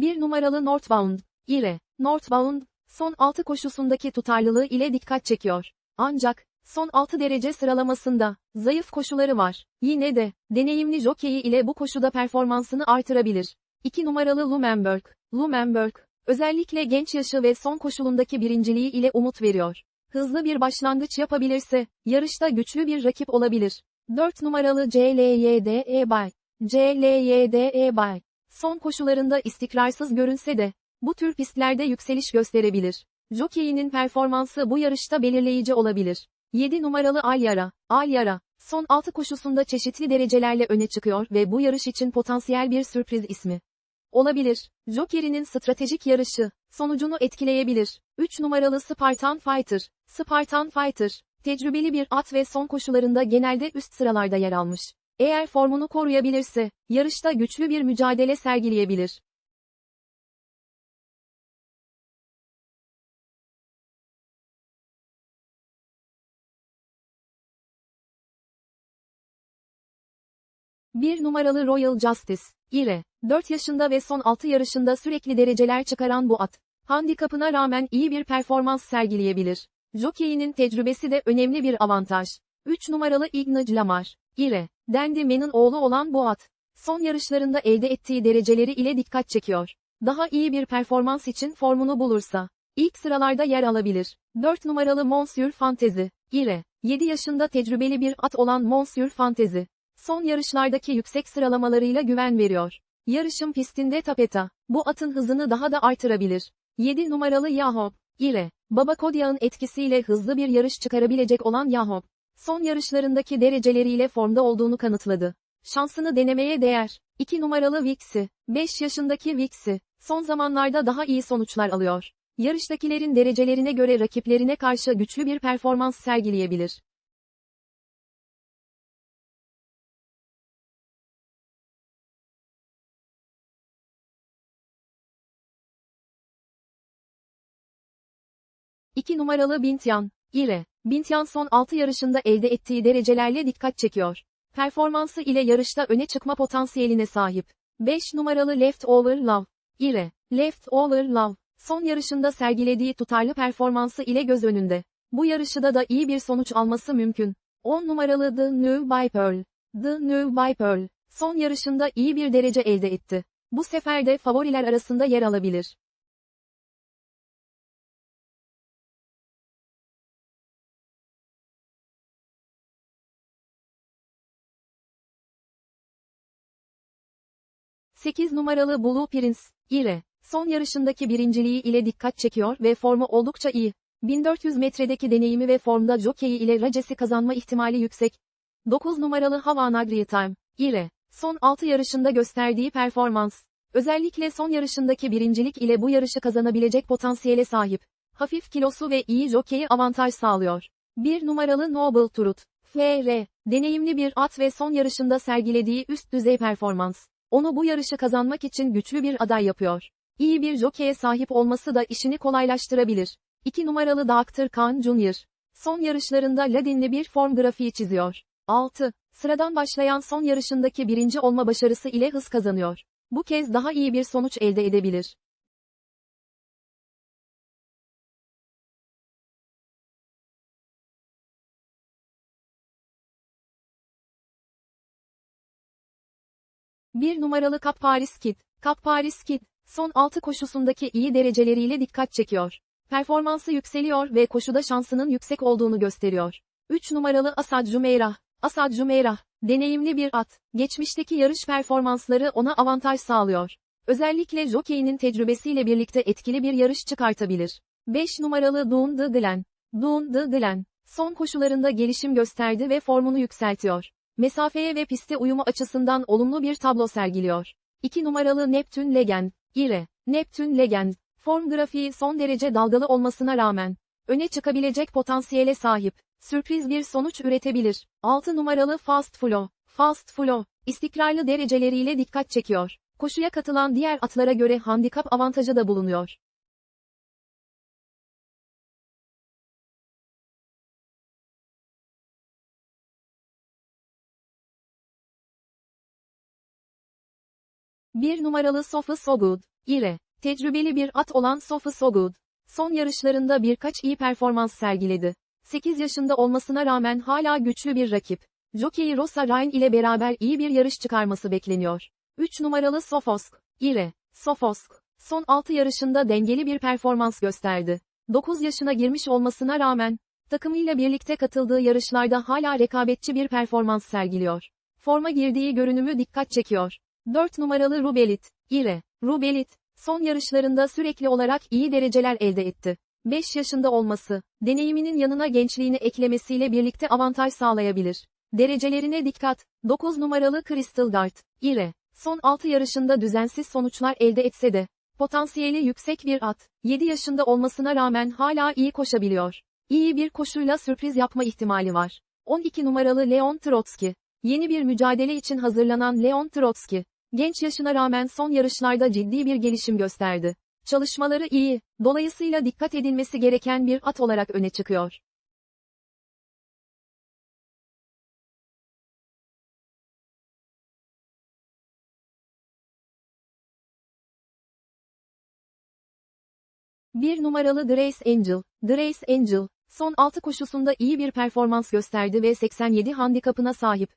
1 numaralı Northbound, İre, Northbound, son 6 koşusundaki tutarlılığı ile dikkat çekiyor. Ancak, son 6 derece sıralamasında, zayıf koşuları var. Yine de, deneyimli jokeyi ile bu koşuda performansını artırabilir. 2 numaralı Lumenberg, Lumenberg, özellikle genç yaşı ve son koşulundaki birinciliği ile umut veriyor. Hızlı bir başlangıç yapabilirse, yarışta güçlü bir rakip olabilir. 4 numaralı CLYDE Bay, CLYDE Bay, son koşularında istikrarsız görünse de, bu tür pistlerde yükseliş gösterebilir. Jockey'inin performansı bu yarışta belirleyici olabilir. 7 numaralı Alyara, Alyara, son 6 koşusunda çeşitli derecelerle öne çıkıyor ve bu yarış için potansiyel bir sürpriz ismi. Olabilir. Joker'inin stratejik yarışı, sonucunu etkileyebilir. 3 numaralı Spartan Fighter, Spartan Fighter, tecrübeli bir at ve son koşularında genelde üst sıralarda yer almış. Eğer formunu koruyabilirse, yarışta güçlü bir mücadele sergileyebilir. Bir numaralı Royal Justice, İre, 4 yaşında ve son 6 yarışında sürekli dereceler çıkaran bu at, handikapına rağmen iyi bir performans sergileyebilir. Jockey'inin tecrübesi de önemli bir avantaj. 3 numaralı Ignaj Lamar, İre, Dandy Man'ın oğlu olan bu at, son yarışlarında elde ettiği dereceleri ile dikkat çekiyor. Daha iyi bir performans için formunu bulursa, ilk sıralarda yer alabilir. 4 numaralı Monsieur Fantasy, İre, 7 yaşında tecrübeli bir at olan Monsieur Fantasy, son yarışlardaki yüksek sıralamalarıyla güven veriyor. Yarışın pistinde tapeta, bu atın hızını daha da artırabilir. 7 numaralı Yahop, İre, Baba Kodyağ'ın etkisiyle hızlı bir yarış çıkarabilecek olan Yahop, son yarışlarındaki dereceleriyle formda olduğunu kanıtladı. Şansını denemeye değer. 2 numaralı Vixi, 5 yaşındaki Vixi, son zamanlarda daha iyi sonuçlar alıyor. Yarıştakilerin derecelerine göre rakiplerine karşı güçlü bir performans sergileyebilir. İki numaralı Bintyan, İre. Bintyan son 6 yarışında elde ettiği derecelerle dikkat çekiyor. Performansı ile yarışta öne çıkma potansiyeline sahip. 5 numaralı Leftover Love, İre. Leftover Love, son yarışında sergilediği tutarlı performansı ile göz önünde. Bu yarışıda da iyi bir sonuç alması mümkün. 10 numaralı The New by Pearl, The New by Pearl, son yarışında iyi bir derece elde etti. Bu sefer de favoriler arasında yer alabilir. Sekiz numaralı Blue Prince, İre, son yarışındaki birinciliği ile dikkat çekiyor ve formu oldukça iyi. 1400 metredeki deneyimi ve formda jockey ile racesi kazanma ihtimali yüksek. 9 numaralı Havana Time, İre, son 6 yarışında gösterdiği performans, özellikle son yarışındaki birincilik ile bu yarışı kazanabilecek potansiyele sahip. Hafif kilosu ve iyi jockey avantaj sağlıyor. 1 numaralı Noble Truth, FR, deneyimli bir at ve son yarışında sergilediği üst düzey performans, onu bu yarışı kazanmak için güçlü bir aday yapıyor. İyi bir jokeye sahip olması da işini kolaylaştırabilir. 2 numaralı Dr. Khan Jr. Son yarışlarında Ladinli bir form grafiği çiziyor. 6. Sıradan başlayan son yarışındaki birinci olma başarısı ile hız kazanıyor. Bu kez daha iyi bir sonuç elde edebilir. Bir numaralı Kap Paris Kid. Kap Paris Kid, son 6 koşusundaki iyi dereceleriyle dikkat çekiyor. Performansı yükseliyor ve koşuda şansının yüksek olduğunu gösteriyor. 3 numaralı Asad Jumeirah. Asad Jumeirah, deneyimli bir at. Geçmişteki yarış performansları ona avantaj sağlıyor. Özellikle jokeyinin tecrübesiyle birlikte etkili bir yarış çıkartabilir. 5 numaralı Dun the Glen. Dun the Glen, son koşularında gelişim gösterdi ve formunu yükseltiyor. Mesafeye ve piste uyumu açısından olumlu bir tablo sergiliyor. 2 numaralı Neptün Legend, İre, Neptün Legend, form grafiği son derece dalgalı olmasına rağmen, öne çıkabilecek potansiyele sahip, sürpriz bir sonuç üretebilir. 6 numaralı Fast Flow, Fast Flow, istikrarlı dereceleriyle dikkat çekiyor. Koşuya katılan diğer atlara göre handikap avantajı da bulunuyor. 1 numaralı Sofa Sogud, ile, tecrübeli bir at olan Sofa Sogud, son yarışlarında birkaç iyi performans sergiledi. 8 yaşında olmasına rağmen hala güçlü bir rakip. Jockey Rosa Ryan ile beraber iyi bir yarış çıkarması bekleniyor. 3 numaralı Sofosk, ile, Sofosk, son 6 yarışında dengeli bir performans gösterdi. 9 yaşına girmiş olmasına rağmen, takımıyla birlikte katıldığı yarışlarda hala rekabetçi bir performans sergiliyor. Forma girdiği görünümü dikkat çekiyor. 4 numaralı Rubelit, ile, Rubelit, son yarışlarında sürekli olarak iyi dereceler elde etti. 5 yaşında olması, deneyiminin yanına gençliğini eklemesiyle birlikte avantaj sağlayabilir. Derecelerine dikkat, 9 numaralı Crystal Dart, ile, son 6 yarışında düzensiz sonuçlar elde etse de, potansiyeli yüksek bir at, 7 yaşında olmasına rağmen hala iyi koşabiliyor. İyi bir koşuyla sürpriz yapma ihtimali var. 12 numaralı Leon Trotsky, yeni bir mücadele için hazırlanan Leon Trotsky, genç yaşına rağmen son yarışlarda ciddi bir gelişim gösterdi. Çalışmaları iyi, dolayısıyla dikkat edilmesi gereken bir at olarak öne çıkıyor. Bir numaralı Grace Angel, Grace Angel, son 6 koşusunda iyi bir performans gösterdi ve 87 handikapına sahip.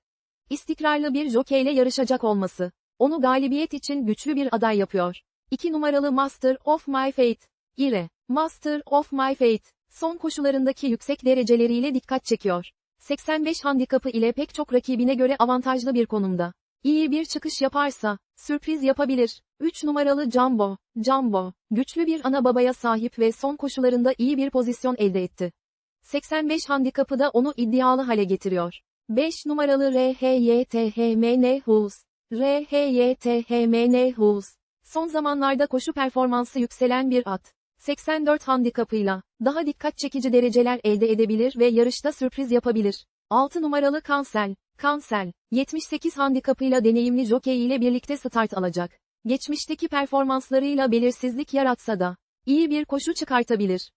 İstikrarlı bir jokeyle yarışacak olması, onu galibiyet için güçlü bir aday yapıyor. 2 numaralı Master of My Fate, ile, Master of My Fate, son koşularındaki yüksek dereceleriyle dikkat çekiyor. 85 handikapı ile pek çok rakibine göre avantajlı bir konumda. İyi bir çıkış yaparsa, sürpriz yapabilir. 3 numaralı Jumbo, Jumbo, güçlü bir ana babaya sahip ve son koşularında iyi bir pozisyon elde etti. 85 handikapı da onu iddialı hale getiriyor. 5 numaralı RHYTHMN Hulls, RHYTHMN Hulls, son zamanlarda koşu performansı yükselen bir at. 84 handikapıyla, daha dikkat çekici dereceler elde edebilir ve yarışta sürpriz yapabilir. 6 numaralı Kansel, Kansel, 78 handikapıyla deneyimli jockey ile birlikte start alacak. Geçmişteki performanslarıyla belirsizlik yaratsa da, iyi bir koşu çıkartabilir.